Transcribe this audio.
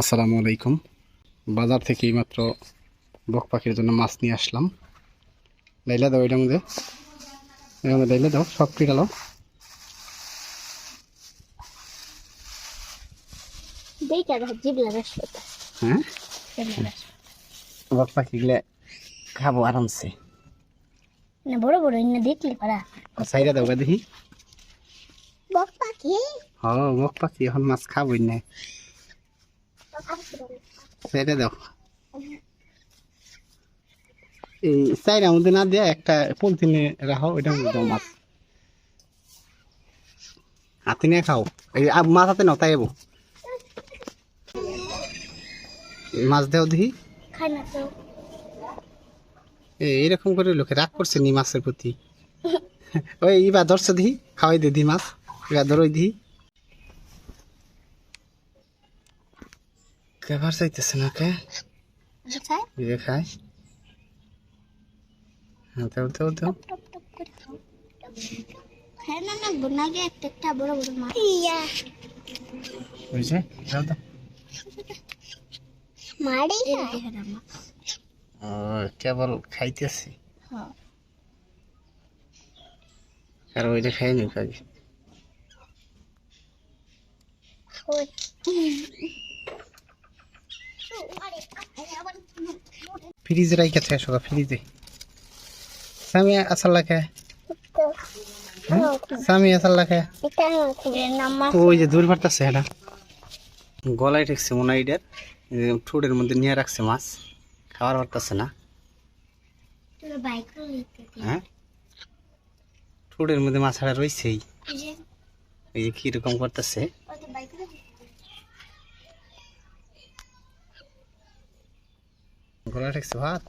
আসসালামু আলাইকুম। বাজার থেকে মাত্র বক পাখির জন্য মাছ নিয়ে আসলাম। লাইলা দাও এটার মধ্যে। লাইলা দাও সব রাসপতা হ্যাঁ? বক পাখিগুলো খাব আরামসে। না বড় বড় ইন্না দেখলি পারা। সাইডা দাও দেখি। বক পাখি? হ বক পাখি এখন মাছ খাবোই না। সাইডা দাও এই সাইডার মধ্যে না দিয়ে একটা পলিথিনে রাখো ওইটার মধ্যে মাছ। হাতে নিয়ে খাও। এই মাছ হাতে নাও তাই এবো মাছ দেও দেখি। খাই না তো। এ, এরকম করে লোকে রাগ করছে নি মাছের প্রতি। ওই ইবা ধরছে দিহি খাওয়াই দে দি মাছ। ইবা ধরোই দিহি কেবার চাইতেছে না কে খাই হ্যাঁ দেও দেও দেও টপ টপ করে খাও হ্যাঁ না না বোনাগে একটা একটা বড় বড় মাছ ইয়া বুঝছে দাও দাও মারি হ্যাঁ ও কেবল খাইতেছি আর ওইটা খাই নি কাজে ফ্রিজে রাইখা থাকে সকা ফ্রিজে। স্বামী, আসার লাগে? স্বামী, আসার লাগে? ওই যে দূর পারতেছে এটা গলায় ঠেকছে মনে হয় এটার। ঠোঁটের মধ্যে নিয়ে রাখছে মাছ। খাওয়ার পারতেছে না? হ্যাঁ? ঠোঁটের মধ্যে মাছ ছাড়া রয়েছেই এই যে কীরকম করতেছে? তো বাইক গলায় ঠেকছে ভাত